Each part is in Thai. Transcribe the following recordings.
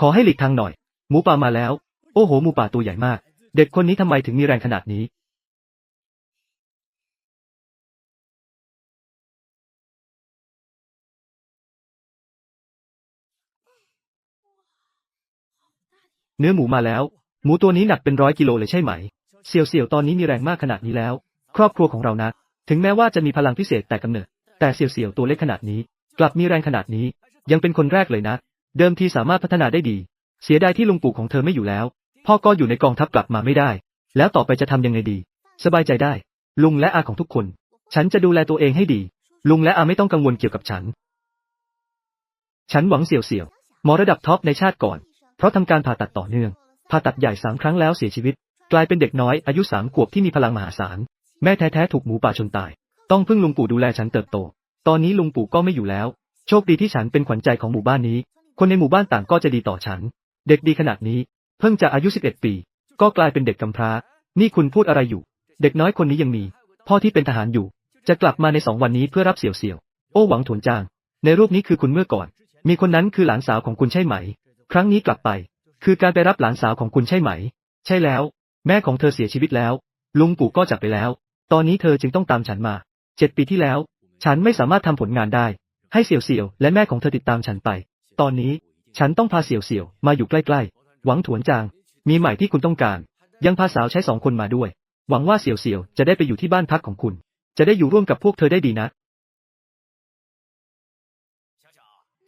ขอให้หลีกทางหน่อย หมูป่ามาแล้ว โอ้โหหมูป่าตัวใหญ่มาก เด็กคนนี้ทำไมถึงมีแรงขนาดนี้ เนื้อหมูมาแล้ว หมูตัวนี้หนักเป็นร้อยกิโลเลยใช่ไหม เสี่ยวเสี่ยวตอนนี้มีแรงมากขนาดนี้แล้ว ครอบครัวของเรานะ ถึงแม้ว่าจะมีพลังพิเศษแต่กำเนิด แต่เสี่ยวเสี่ยวตัวเล็กขนาดนี้ กลับมีแรงขนาดนี้ ยังเป็นคนแรกเลยนะ เดิมทีสามารถพัฒนาได้ดี เสียดายที่ลุงปู่ของเธอไม่อยู่แล้ว พ่อก็อยู่ในกองทัพกลับมาไม่ได้ แล้วต่อไปจะทำยังไงดี สบายใจได้ ลุงและอาของทุกคน ฉันจะดูแลตัวเองให้ดี ลุงและอาไม่ต้องกังวลเกี่ยวกับฉัน ฉันหวังเสี่ยวเสี่ยวหมอระดับท็อปในชาติก่อน เพราะทำการผ่าตัดต่อเนื่อง ผ่าตัดใหญ่สามครั้งแล้วเสียชีวิต กลายเป็นเด็กน้อยอายุสามขวบที่มีพลังมหาศาล แม่แท้ๆถูกหมูป่าชนตาย ต้องพึ่งลุงปู่ดูแลฉันเติบโต ตอนนี้ลุงปู่ก็ไม่อยู่แล้ว โชคดีที่ฉันเป็นขวัญใจของหมู่บ้านนี้ คนในหมู่บ้านต่างก็จะดีต่อฉัน เด็กดีขนาดนี้ เพิ่งจะอายุ 11 ปี ก็กลายเป็นเด็กกำพร้า นี่คุณพูดอะไรอยู่ เด็กน้อยคนนี้ยังมี พ่อที่เป็นทหารอยู่ จะกลับมาในสองวันนี้เพื่อรับเสี่ยวเสี่ยว โอ้หวังถวนจาง ในรูปนี้คือคุณเมื่อก่อน มีคนนั้นคือหลานสาวของคุณใช่ไหม ครั้งนี้กลับไป คือการไปรับหลานสาวของคุณใช่ไหม ใช่แล้ว แม่ของเธอเสียชีวิตแล้ว ลุงปู่ก็จากไปแล้ว ตอนนี้เธอจึงต้องตามฉันมา เจ็ดปีที่แล้ว ฉันไม่สามารถทำผลงานได้ ให้เสี่ยวเสี่ยวและแม่ของเธอติดตามฉันไป ตอนนี้ ฉันต้องพาเสี่ยวเสี่ยวมาอยู่ใกล้ๆ หวังถวนจาง มีใหม่ที่คุณต้องการ ยังพาสาวใช้สองคนมาด้วย หวังว่าเสี่ยวเสี่ยวจะได้ไปอยู่ที่บ้านพักของคุณ จะได้อยู่ร่วมกับพวกเธอได้ดีนะ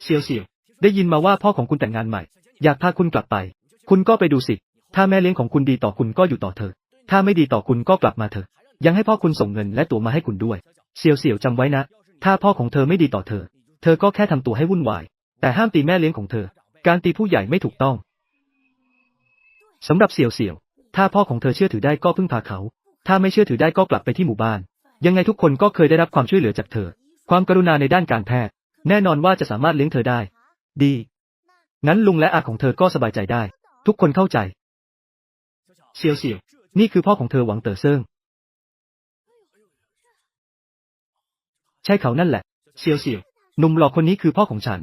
เสี่ยวเสี่ยว ได้ยินมาว่าพ่อของคุณแต่งงานใหม่ อยากพาคุณกลับไป คุณก็ไปดูสิ ถ้าแม่เลี้ยงของคุณดีต่อคุณก็อยู่ต่อเธอ ถ้าไม่ดีต่อคุณก็กลับมาเถอะ ยังให้พ่อคุณส่งเงินและตั๋วมาให้คุณด้วย เสี่ยวเสี่ยวจำไว้นะ ถ้าพ่อของเธอไม่ดีต่อเธอ เธอก็แค่ทำตัวให้วุ่นวาย แต่ห้ามตีแม่เลี้ยงของเธอ การตีผู้ใหญ่ไม่ถูกต้องสำหรับเสี่ยวเสี่ยว ถ้าพ่อของเธอเชื่อถือได้ก็พึ่งพาเขา ถ้าไม่เชื่อถือได้ก็กลับไปที่หมู่บ้าน ยังไงทุกคนก็เคยได้รับความช่วยเหลือจากเธอ ความกรุณาในด้านการแพทย์ แน่นอนว่าจะสามารถเลี้ยงเธอได้ ดี งั้นลุงและอาของเธอก็สบายใจได้ ทุกคนเข้าใจเซียวเซียว นี่คือพ่อของเธอหวังเต๋อเซิงใช่เขานั่นแหละเซียวเซียว หนุ่มหล่อคนนี้คือพ่อของฉัน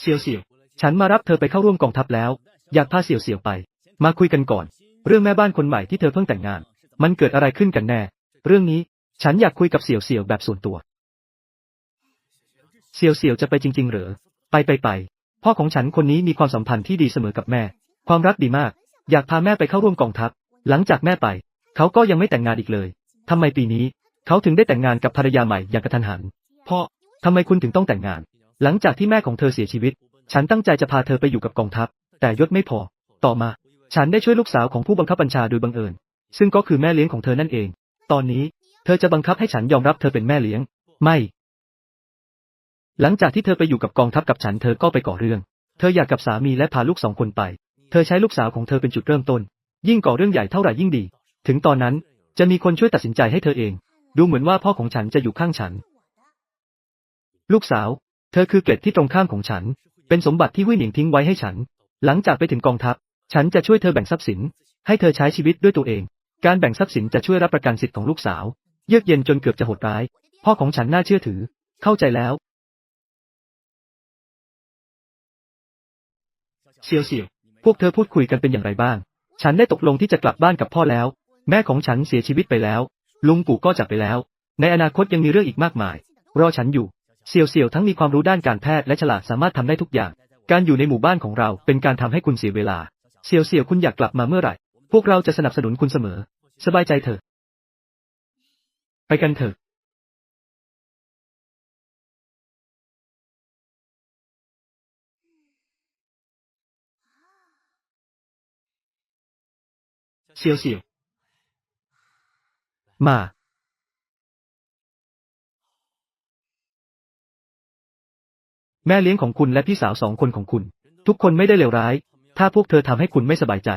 เซียวเซียว ฉันมารับเธอไปเข้าร่วมกองทัพแล้ว อยากพาเซียวเซียวไป มาคุยกันก่อน เรื่องแม่บ้านคนใหม่ที่เธอเพิ่งแต่งงาน มันเกิดอะไรขึ้นกันแน่ เรื่องนี้ ฉันอยากคุยกับเสี่ยวเสี่ยวแบบส่วนตัว เสี่ยวเสี่ยวจะไปจริง ๆ หรือ ไปไปไป พ่อของฉันคนนี้มีความสัมพันธ์ที่ดีเสมอกับแม่ ความรักดีมาก อยากพาแม่ไปเข้าร่วมกองทัพ หลังจากแม่ไป เขาก็ยังไม่แต่งงานอีกเลย ทำไมปีนี้ เขาถึงได้แต่งงานกับภรรยาใหม่อย่างกระทันหัน พ่อทำไมคุณถึงต้องแต่งงาน หลังจากที่แม่ของเธอเสียชีวิต ฉันตั้งใจจะพาเธอไปอยู่กับกองทัพ แต่ยศไม่พอ ต่อมา ฉันได้ช่วยลูกสาวของผู้บังคับบัญชาโดยบังเอิญ ซึ่งก็คือแม่เลี้ยงของเธอนั่นเอง ตอนนี้ เธอจะบังคับให้ฉันยอมรับเธอเป็นแม่เลี้ยง ไม่ หลังจากที่เธอไปอยู่กับกองทัพกับฉันเธอก็ไปก่อเรื่อง เธออยากกับสามีและพาลูกสองคนไป เธอใช้ลูกสาวของเธอเป็นจุดเริ่มต้น ยิ่งก่อเรื่องใหญ่เท่าไหร่ยิ่งดี ถึงตอนนั้นจะมีคนช่วยตัดสินใจให้เธอเอง ดูเหมือนว่าพ่อของฉันจะอยู่ข้างฉัน ลูกสาว ธอคือเกล็ดที่ตรงข้ามของฉัน เป็นสมบัติที่วิหนิงทิ้งไว้ให้ฉัน หลังจากไปถึงกองทัพ ฉันจะช่วยเธอแบ่งทรัพย์สิน ให้เธอใช้ชีวิตด้วยตัวเอง การแบ่งทรัพย์สินจะช่วยรับประกันสิทธิ์ของลูกสาว เยือกเย็นจนเกือบจะโหดร้าย พ่อของฉันน่าเชื่อถือ เข้าใจแล้ว เซียวเซียว พวกเธอพูดคุยกันเป็นอย่างไรบ้าง ฉันได้ตกลงที่จะกลับบ้านกับพ่อแล้ว แม่ของฉันเสียชีวิตไปแล้ว ลุงปู่ก็จากไปแล้ว ในอนาคตยังมีเรื่องอีกมากมาย รอฉันอยู่ เซียวเซียวทั้งมีความรู้ด้านการแพทย์และฉลาดสามารถทำได้ทุกอย่าง การอยู่ในหมู่บ้านของเราเป็นการทำให้คุณเสียเวลา เซียวเซียวคุณอยากกลับมาเมื่อไหร่ พวกเราจะสนับสนุนคุณเสมอ สบายใจเถอะ ไปกันเถอะเซียวเซียว มา แม่เลี้ยงของคุณและพี่สาวสองคนของคุณ ทุกคนไม่ได้เลวร้าย ถ้าพวกเธอทำให้คุณไม่สบายใจ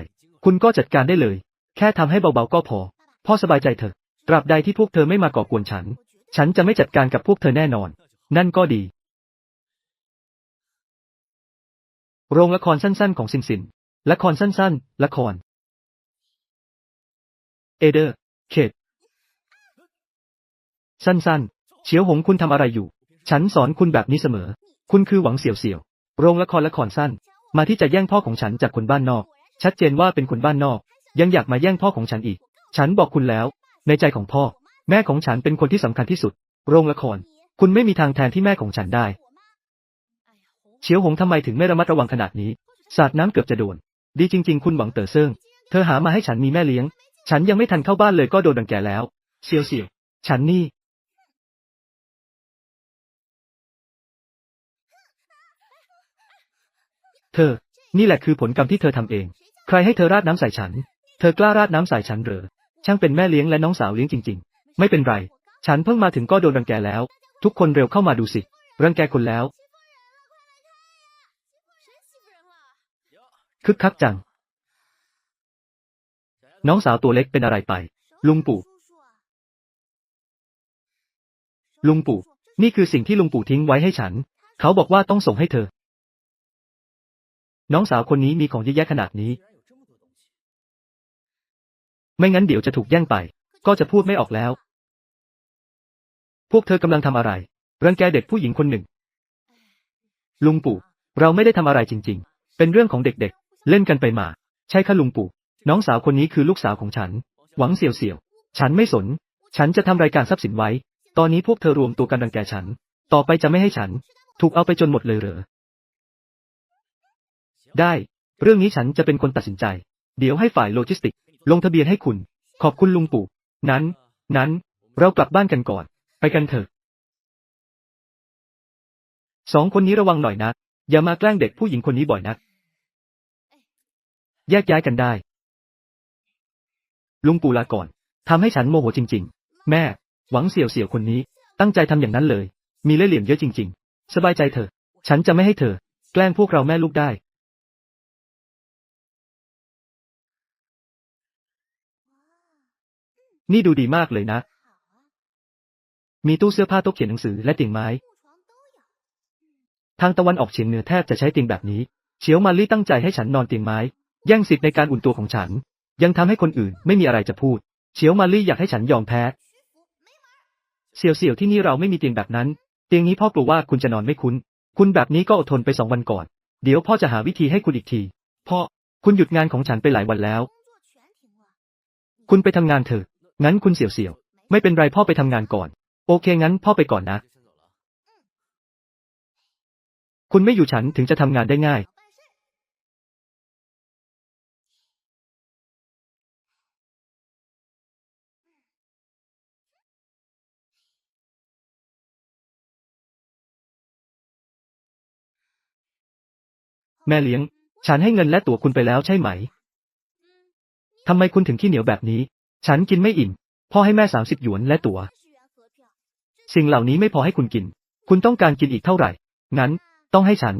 คุณก็จัดการได้เลย แค่ทำให้เบาๆก็พอ พ่อสบายใจเถอะ ตราบใดที่พวกเธอไม่มาก่อกวนฉัน ฉันจะไม่จัดการกับพวกเธอแน่นอน นั่นก็ดี โรงละครสั้นๆของซินซิน ละครสั้นๆ ละคร เอเดอร์ เขต สั้นๆ เฉียวหงคุณทำอะไรอยู่ ฉันสอนคุณแบบนี้เสมอ คุณคือหวังเสี่ยวเสี่ยว โรงละครละครสั้น มาที่จะแย่งพ่อของฉันจากคนบ้านนอก ชัดเจนว่าเป็นคนบ้านนอก ยังอยากมาแย่งพ่อของฉันอีก ฉันบอกคุณแล้ว ในใจของพ่อ แม่ของฉันเป็นคนที่สำคัญที่สุด โรงละคร คุณไม่มีทางแทนที่แม่ของฉันได้ เฉียวหงทำไมถึงไม่ระมัดระวังขนาดนี้ สาดน้ำเกือบจะโดน ดีจริง ๆ คุณหวังเต๋อเซิงเธอหามาให้ฉันมีแม่เลี้ยง ฉันยังไม่ทันเข้าบ้านเลยก็โดนดังแกแล้วเซียวเซียว ฉันนี่ ธอ นี่แหละคือผลกรรมที่เธอทำเอง ใครให้เธอราดน้ำใส่ฉัน เธอกล้าราดน้ำใส่ฉันเหรอ ช่างเป็นแม่เลี้ยงและน้องสาวเลี้ยงจริง ๆ ไม่เป็นไร ฉันเพิ่งมาถึงก็โดนรังแกแล้ว ทุกคนเร็วเข้ามาดูสิ รังแกคนแล้ว คึกคักจัง น้องสาวตัวเล็กเป็นอะไรไป ลุงปู่ ลุงปู่ นี่คือสิ่งที่ลุงปู่ทิ้งไว้ให้ฉัน เขาบอกว่าต้องส่งให้เธอ น้องสาวคนนี้มีของเยอะแยะขนาดนี้ ไม่งั้นเดี๋ยวจะถูกแย่งไป ก็จะพูดไม่ออกแล้ว พวกเธอกำลังทำอะไร รังแกเด็กผู้หญิงคนหนึ่ง ลุงปู่ เราไม่ได้ทำอะไรจริง ๆ เป็นเรื่องของเด็กๆ เล่นกันไปมา ใช่ค่ะลุงปู่ น้องสาวคนนี้คือลูกสาวของฉัน หวังเสี่ยวเสียวฉันไม่สน ฉันจะทำรายการทรัพย์สินไว้ ตอนนี้พวกเธอรวมตัวกันรังแกฉัน ต่อไปจะไม่ให้ฉัน ถูกเอาไปจนหมดเลยเหรอ ได้ เรื่องนี้ฉันจะเป็นคนตัดสินใจ เดี๋ยวให้ฝ่ายโลจิสติก ลงทะเบียนให้คุณ ขอบคุณลุงปู่ นั้น นั้น เรากลับบ้านกันก่อน ไปกันเถอะ สองคนนี้ระวังหน่อยนะ อย่ามาแกล้งเด็กผู้หญิงคนนี้บ่อยนัก แยกย้ายกันได้ ลุงปู่ลาก่อน ทำให้ฉันโมโหจริง ๆ แม่ หวังเสี่ยวเสี่ยวคนนี้ ตั้งใจทำอย่างนั้นเลย มีเล่ห์เหลี่ยมเยอะจริง ๆ สบายใจเถอะ ฉันจะไม่ให้เธอ แกล้งพวกเราแม่ลูกได้ นี่ดูดีมากเลยนะ มีตู้เสื้อผ้าโต๊ะเขียนหนังสือและเตียงไม้ ทางตะวันออกเฉียงเหนือแทบจะใช้เตียงแบบนี้ เฉียวมาลี่ตั้งใจให้ฉันนอนเตียงไม้ แย่งสิทธิ์ในการอุ่นตัวของฉัน ยังทำให้คนอื่นไม่มีอะไรจะพูด เฉียวมาลี่อยากให้ฉันยอมแพ้ เสี่ยวเสี่ยวที่นี่เราไม่มีเตียงแบบนั้น เตียงนี้พ่อกลัวว่าคุณจะนอนไม่คุ้น คุณแบบนี้ก็อดทนไปสองวันก่อน เดี๋ยวพ่อจะหาวิธีให้คุณอีกที พ่อ คุณหยุดงานของฉันไปหลายวันแล้ว คุณไปทำงานเถอะ งั้นคุณเสี่ยวเสี่ยว ไม่เป็นไรพ่อไปทำงานก่อน โอเคงั้นพ่อไปก่อนนะ คุณไม่อยู่ฉันถึงจะทำงานได้ง่าย แม่เลี้ยง ฉันให้เงินและตั๋วคุณไปแล้วใช่ไหม ทำไมคุณถึงขี้เหนียวแบบนี้ ฉันกินไม่อิ่ม พ่อให้แม่สามสิบหยวนและตั๋ว สิ่งเหล่านี้ไม่พอให้คุณกิน คุณต้องการกินอีกเท่าไหร่ งั้น ต้องให้ฉัน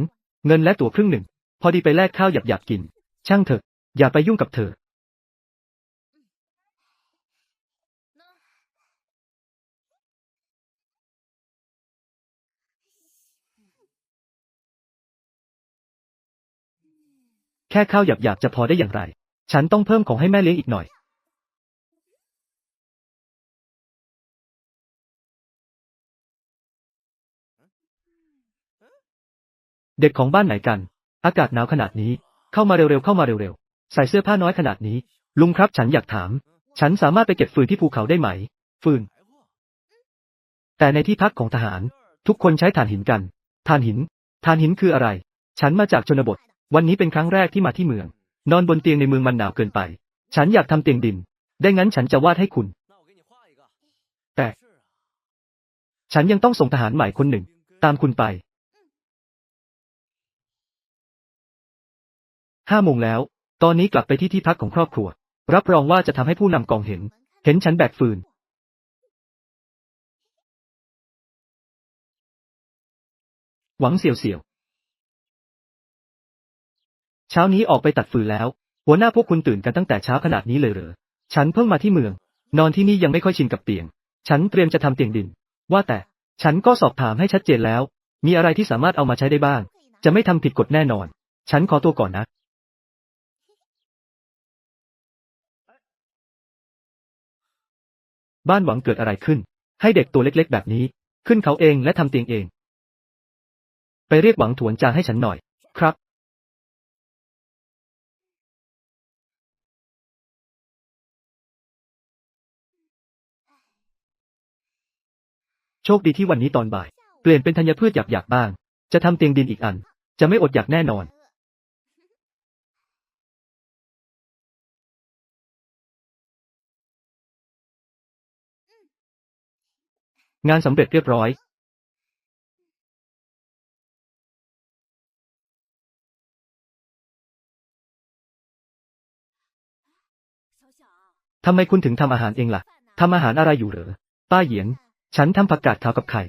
เงินและตั๋วครึ่งหนึ่ง พอดีไปแลกข้าวหยาบๆกิน ช่างเถอะ อย่าไปยุ่งกับเธอ แค่ข้าวหยาบๆจะพอได้อย่างไร ฉันต้องเพิ่มของให้แม่เลี้ยงอีกหน่อย เด็กของบ้านไหนกัน อากาศหนาวขนาดนี้ เข้ามาเร็วๆเข้ามาเร็วๆ ใส่เสื้อผ้าน้อยขนาดนี้ ลุงครับฉันอยากถาม ฉันสามารถไปเก็บฟืนที่ภูเขาได้ไหม ฟืน แต่ในที่พักของทหาร ทุกคนใช้ถ่านหินกันถ่านหินถ่านหินคืออะไร ฉันมาจากชนบท วันนี้เป็นครั้งแรกที่มาที่เมือง นอนบนเตียงในเมืองมันหนาวเกินไป ฉันอยากทำเตียงดิน ได้งั้นฉันจะวาดให้คุณ แต่ ฉันยังต้องส่งทหารใหม่คนหนึ่ง ตามคุณไป ห้าโมงแล้ว ตอนนี้กลับไปที่ที่พักของครอบครัว รับรองว่าจะทำให้ผู้นำกองเห็น เห็นฉันแบกฟืน หวังเสี่ยวเสี่ยว เช้านี้ออกไปตัดฟืนแล้ว หัวหน้าพวกคุณตื่นกันตั้งแต่เช้าขนาดนี้เลยเหรอ ฉันเพิ่งมาที่เมือง นอนที่นี่ยังไม่ค่อยชินกับเตียง ฉันเตรียมจะทำเตียงดิน ว่าแต่ ฉันก็สอบถามให้ชัดเจนแล้ว มีอะไรที่สามารถเอามาใช้ได้บ้าง จะไม่ทำผิดกฎแน่นอน ฉันขอตัวก่อนนะ บ้านหวังเกิดอะไรขึ้น ให้เด็กตัวเล็กๆ แบบนี้ ขึ้นเขาเองและทำเตียงเอง ไปเรียกหวังถวนจาให้ฉันหน่อย ครับ โชคดีที่วันนี้ตอนบ่าย เปลี่ยนเป็นธัญพืชหยาบๆบ้าง จะทำเตียงดินอีกอัน จะไม่อดอยากแน่นอน งานสำเร็จเรียบร้อยทำไมคุณถึงทำอาหารเองล่ะ ทำอาหารอะไรอยู่เหรอ ป้าเหยียน ฉันทำผักกาดขาวกับไข่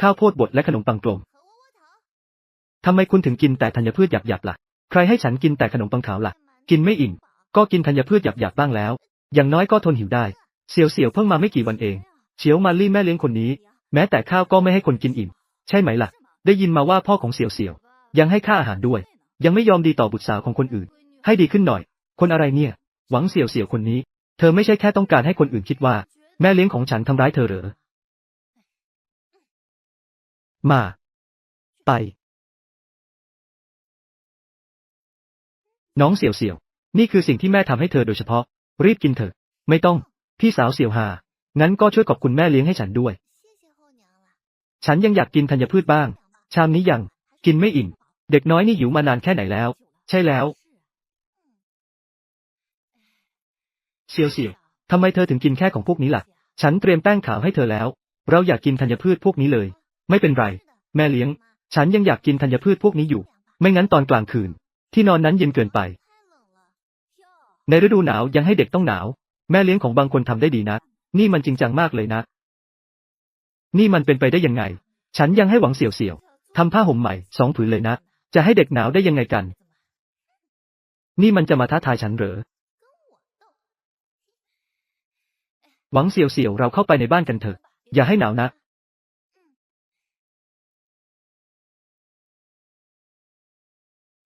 ข้าวโพดบดและขนมปังกลม ทำไมคุณถึงกินแต่ธัญพืชหยาบๆล่ะ ใครให้ฉันกินแต่ขนมปังขาวล่ะ กินไม่อิ่ม ก็กินธัญพืชหยาบๆบ้างแล้ว อย่างน้อยก็ทนหิวได้ เสี่ยวเสี่ยวเพิ่งมาไม่กี่วันเอง เฉียวมาลี่แม่เลี้ยงคนนี้ แม้แต่ข้าวก็ไม่ให้คนกินอิ่ม ใช่ไหมล่ะ ได้ยินมาว่าพ่อของเสี่ยวเสี่ยว ยังให้ค่าอาหารด้วย ยังไม่ยอมดีต่อบุตรสาวของคนอื่น ให้ดีขึ้นหน่อย คนอะไรเนี่ย หวังเสี่ยวเสี่ยวคนนี้ เธอไม่ใช่แค่ต้องการให้คนอื่นคิดว่า แม่เลี้ยงของฉันทำร้ายเธอเหรอ มา ไป น้องเสี่ยวเสี่ยว นี่คือสิ่งที่แม่ทำให้เธอโดยเฉพาะ รีบกินเถอะ ไม่ต้อง พี่สาวเสี่ยวหา งั้นก็ช่วยขอบคุณแม่เลี้ยงให้ฉันด้วย ฉันยังอยากกินธัญพืชบ้าง ชามนี้ยัง กินไม่อิ่ม เด็กน้อยนี่หิวมานานแค่ไหนแล้ว ใช่แล้ว เสี่ยวเสี่ยวทำไมเธอถึงกินแค่ของพวกนี้ล่ะ ฉันเตรียมแป้งขาวให้เธอแล้ว เราอยากกินธัญพืชพวกนี้เลย ไม่เป็นไร แม่เลี้ยง ฉันยังอยากกินธัญพืชพวกนี้อยู่ ไม่งั้นตอนกลางคืน ที่นอนนั้นเย็นเกินไป ในฤดูหนาวยังให้เด็กต้องหนาว แม่เลี้ยงของบางคนทำได้ดีนะนี่มันจริงจังมากเลยนะ นี่มันเป็นไปได้ยังไง ฉันยังให้หวังเสี่ยวเสี่ยวทำผ้าห่มใหม่สองผืนเลยนะ จะให้เด็กหนาวได้ยังไงกัน นี่มันจะมาท้าทายฉันเหรอ หวังเสี่ยวเสี่ยวเราเข้าไปในบ้านกันเถอะ อย่าให้หนาวนะ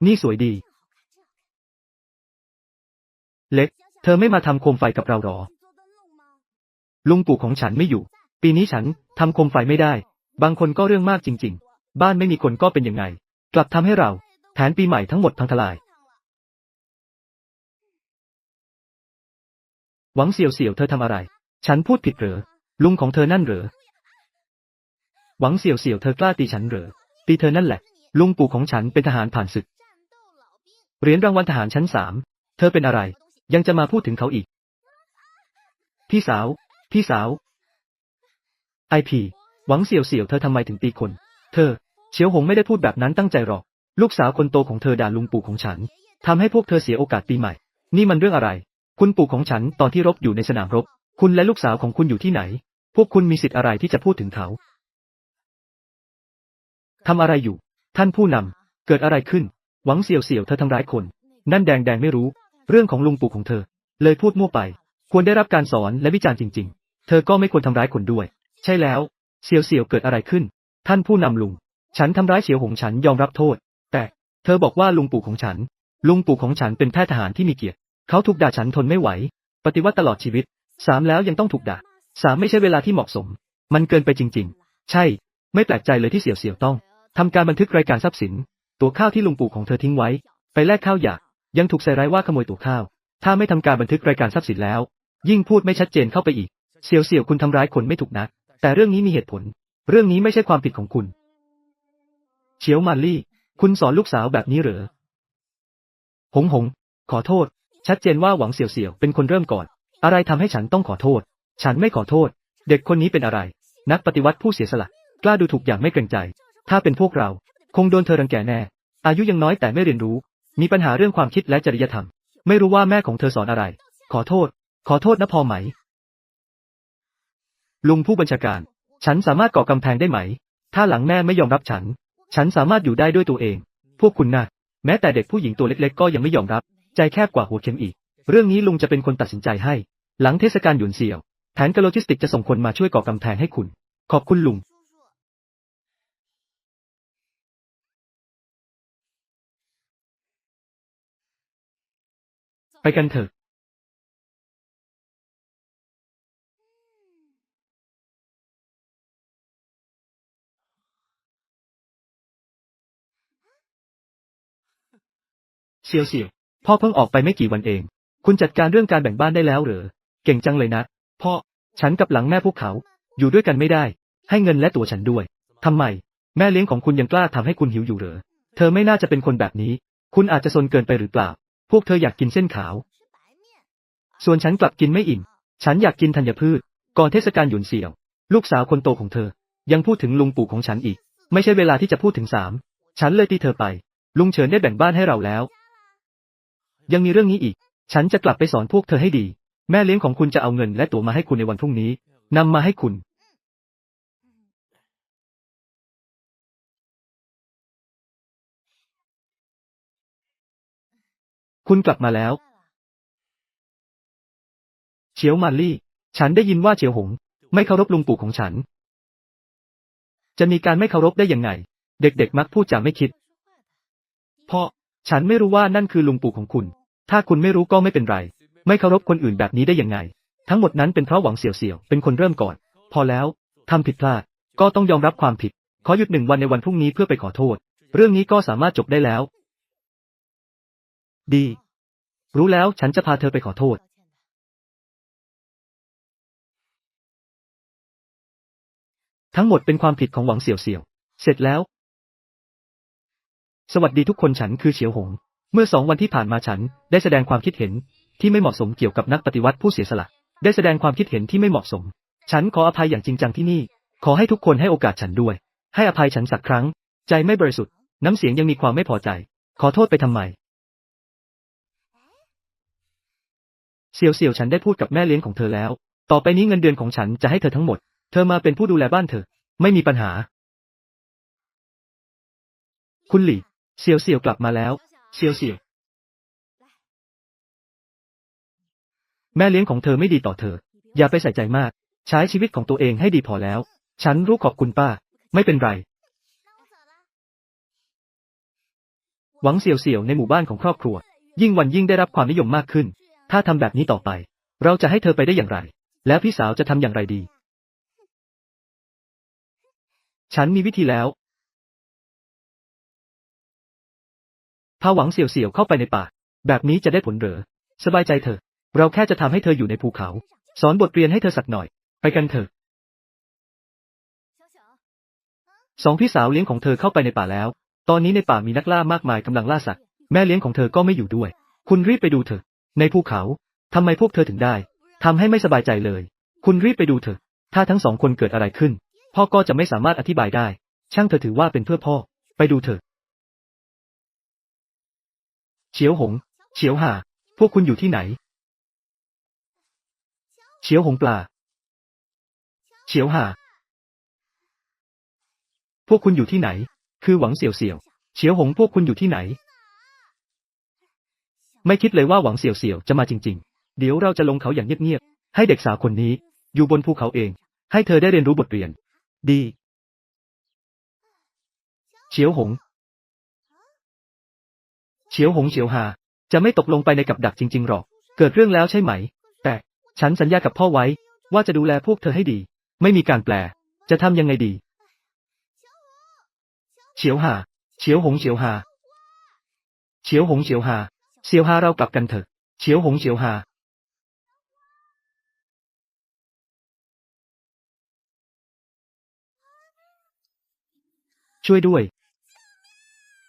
นี่สวยดี เล็ก เธอไม่มาทำโคมไฟกับเราหรอ ลุงปู่ของฉันไม่อยู่ ปีนี้ฉันทำโคมไฟไม่ได้ บางคนก็เรื่องมากจริง ๆ บ้านไม่มีคนก็เป็นยังไง กลับทำให้เราแผนปีใหม่ทั้งหมดพังทลาย หวังเสี่ยวเสี่ยวเธอทำอะไร ฉันพูดผิดเหรอ ลุงของเธอนั่นเหรอ หวังเสี่ยวเสี่ยวเธอกล้าตีฉันเหรอ ตีเธอนั่นแหละ ลุงปู่ของฉันเป็นทหารผ่านศึก เหรียญรางวัลทหารชั้นสาม เธอเป็นอะไร ยังจะมาพูดถึงเขาอีก พี่สาว พี่สาว ไอพีหวังเสี่ยวเสี่ยวเธอทำไมถึงตีคน เธอ เฉียวหงไม่ได้พูดแบบนั้นตั้งใจหรอก ลูกสาวคนโตของเธอด่าลุงปู่ของฉันทำให้พวกเธอเสียโอกาสปีใหม่ นี่มันเรื่องอะไร คุณปู่ของฉันตอนที่รบอยู่ในสนามรบ คุณและลูกสาวของคุณอยู่ที่ไหน พวกคุณมีสิทธิ์อะไรที่จะพูดถึงเขาทำอะไรอยู่ ท่านผู้นำเกิดอะไรขึ้น หวังเสี่ยวเสี่ยวเธอทำร้ายคน นั่นแดงแดงไม่รู้ เรื่องของลุงปู่ของเธอ เลยพูดมั่วไป ควรได้รับการสอนและวิจารณ์จริง ๆ เธอก็ไม่ควรทำร้ายคนด้วย ใช่แล้ว เสี่ยวเสี่ยวเกิดอะไรขึ้น ท่านผู้นำลุง ฉันทำร้ายเฉียวหงฉันยอมรับโทษ แต่ เธอบอกว่าลุงปู่ของฉัน ลุงปู่ของฉันเป็นแพทย์ทหารที่มีเกียรติ เขาถูกด่าฉันทนไม่ไหว ปฏิวัติตลอดชีวิต สามแล้วยังต้องถูกด่า สามไม่ใช่เวลาที่เหมาะสม มันเกินไปจริง ๆ ใช่ ไม่แปลกใจเลยที่เสี่ยวเสี่ยวต้องทำการบันทึกรายการทรัพย์สิน ตัวข้าวที่ลุงปู่ของเธอทิ้งไว้ ไปแลกข้าวหยาก ยังถูกใส่ร้ายว่าขโมยตัวข้าว ถ้าไม่ทำการบันทึกรายการทรัพย์สินแล้ว ยิ่งพูดไม่ชัดเจนเข้าไปอีก เสี่ยวเสี่ยวคุณทำร้ายคนไม่ถูกนะแต่เรื่องนี้มีเหตุผล เรื่องนี้ไม่ใช่ความผิดของคุณ เฉียวมานลี่ คุณสอนลูกสาวแบบนี้เหรอ หงหง ขอโทษ ชัดเจนว่าหวังเสี่ยวเสี่ยวเป็นคนเริ่มก่อน อะไรทำให้ฉันต้องขอโทษ ฉันไม่ขอโทษ เด็กคนนี้เป็นอะไร นักปฏิวัติผู้เสียสละ กล้าดูถูกอย่างไม่เกรงใจ ถ้าเป็นพวกเรา คงโดนเธอรังแกแน่ อายุยังน้อยแต่ไม่เรียนรู้ มีปัญหาเรื่องความคิดและจริยธรรม ไม่รู้ว่าแม่ของเธอสอนอะไร ขอโทษ ขอโทษนะพอไหม ลุงผู้บัญชาการ ฉันสามารถก่อกำแพงได้ไหม ถ้าหลังแม่ไม่ยอมรับฉัน ฉันสามารถอยู่ได้ด้วยตัวเอง พวกคุณนะแม้แต่เด็กผู้หญิงตัวเล็กๆ ก็ยังไม่ยอมรับ ใจแคบกว่าหัวเข็มอีก เรื่องนี้ลุงจะเป็นคนตัดสินใจให้ หลังเทศกาลหยุนเสี่ยว แผนการโลจิสติกจะส่งคนมาช่วยก่อกำแพงให้คุณ ขอบคุณลุง ไปกันเถอะเซียวเซียวพ่อเพิ่งออกไปไม่กี่วันเอง คุณจัดการเรื่องการแบ่งบ้านได้แล้วเหรอ เก่งจังเลยนะ พ่อ ฉันกับหลังแม่พวกเขา อยู่ด้วยกันไม่ได้ ให้เงินและตัวฉันด้วย ทำไม แม่เลี้ยงของคุณยังกล้าทำให้คุณหิวอยู่เหรอ เธอไม่น่าจะเป็นคนแบบนี้ คุณอาจจะซนเกินไปหรือเปล่า พวกเธออยากกินเส้นขาว ส่วนฉันกลับกินไม่อิ่ม ฉันอยากกินธัญพืช ก่อนเทศกาลหยุนเสี่ยว ลูกสาวคนโตของเธอ ยังพูดถึงลุงปู่ของฉันอีก ไม่ใช่เวลาที่จะพูดถึงสาม ฉันเลยตีเธอไป ลุงเฉินได้แบ่งบ้านให้เราแล้ว ยังมีเรื่องนี้อีก ฉันจะกลับไปสอนพวกเธอให้ดี แม่เลี้ยงของคุณจะเอาเงินและตั๋วมาให้คุณในวันพรุ่งนี้นำมาให้คุณ คุณกลับมาแล้ว เฉียวมานลี่ ฉันได้ยินว่าเฉียวหง ไม่เคารพลุงปู่ของฉัน จะมีการไม่เคารพได้ยังไง เด็กๆมักพูดจาไม่คิด เพ่อฉันไม่รู้ว่านั่นคือลุงปู่ของคุณ ถ้าคุณไม่รู้ก็ไม่เป็นไร ไม่เคารพคนอื่นแบบนี้ได้ยังไง ทั้งหมดนั้นเป็นเพราะหวังเสี่ยวเสี่ยวเป็นคนเริ่มก่อน พอแล้วทำผิดพลาด ก็ต้องยอมรับความผิด ขอหยุดหนึ่งวันในวันพรุ่งนี้เพื่อไปขอโทษ เรื่องนี้ก็สามารถจบได้แล้ว ดี รู้แล้วฉันจะพาเธอไปขอโทษ ทั้งหมดเป็นความผิดของหวังเสี่ยวเสี่ยว เสร็จแล้ว สวัสดีทุกคนฉันคือเฉียวหง เมื่อสองวันที่ผ่านมาฉันได้แสดงความคิดเห็นที่ไม่เหมาะสมเกี่ยวกับนักปฏิวัติผู้เสียสละ ได้แสดงความคิดเห็นที่ไม่เหมาะสม ฉันขออภัยอย่างจริงจังที่นี่ ขอให้ทุกคนให้โอกาสฉันด้วย ให้อภัยฉันสักครั้ง ใจไม่บริสุทธิ์ น้ำเสียงยังมีความไม่พอใจ ขอโทษไปทำไม เสี่ยวเสี่ยวฉันได้พูดกับแม่เลี้ยงของเธอแล้ว ต่อไปนี้เงินเดือนของฉันจะให้เธอทั้งหมด เธอมาเป็นผู้ดูแลบ้านเธอ ไม่มีปัญหา คุณหลี่เสี่ยวเสี่ยวกลับมาแล้วเสี่ยวเสี่ยว แม่เลี้ยงของเธอไม่ดีต่อเธอ อย่าไปใส่ใจมาก ใช้ชีวิตของตัวเองให้ดีพอแล้ว ฉันรู้ขอบคุณป้า ไม่เป็นไร หวังเสี่ยวเสี่ยวในหมู่บ้านของครอบครัว ยิ่งวันยิ่งได้รับความนิยมมากขึ้น ถ้าทำแบบนี้ต่อไป เราจะให้เธอไปได้อย่างไร แล้วพี่สาวจะทำอย่างไรดี ฉันมีวิธีแล้วพาหวังเสี่ยวเสียวเข้าไปในป่า แบบนี้จะได้ผลเหรอ สบายใจเถอะ เราแค่จะทำให้เธออยู่ในภูเขา สอนบทเรียนให้เธอสักหน่อย ไปกันเถอะสองพี่สาวเลี้ยงของเธอเข้าไปในป่าแล้ว ตอนนี้ในป่ามีนักล่ามากมายกำลังล่าสัตว์ แม่เลี้ยงของเธอก็ไม่อยู่ด้วย คุณรีบไปดูเถอะ ในภูเขา ทำไมพวกเธอถึงได้ ทำให้ไม่สบายใจเลย คุณรีบไปดูเถอะ ถ้าทั้งสองคนเกิดอะไรขึ้น พ่อก็จะไม่สามารถอธิบายได้ ช่างเธอถือว่าเป็นเพื่อพ่อ ไปดูเถอะ เฉียวหง เฉียวหา พวกคุณอยู่ที่ไหน เฉียวหงปลา เฉียวหา พวกคุณอยู่ที่ไหน คือหวังเสี่ยวเสี่ยว เฉียวหงพวกคุณอยู่ที่ไหน ไม่คิดเลยว่าหวังเสี่ยวเสี่ยวจะมาจริง ๆ เดี๋ยวเราจะลงเขาอย่างเงียบๆ ให้เด็กสาวคนนี้ อยู่บนภูเขาเอง ให้เธอได้เรียนรู้บทเรียน ดี เฉียวหง เฉียวหงเฉียวหา จะไม่ตกลงไปในกับดักจริง ๆ หรอก เกิดเรื่องแล้วใช่ไหม แต่ฉันสัญญากับพ่อไว้ ว่าจะดูแลพวกเธอให้ดี ไม่มีการแปล จะทำยังไงดี เฉียวหา เฉียวหงเฉียวหา เฉียวหงเฉียวหา เฉียวหาเรากลับกันเถอะ เฉียวหงเฉียวหาช่วยด้วย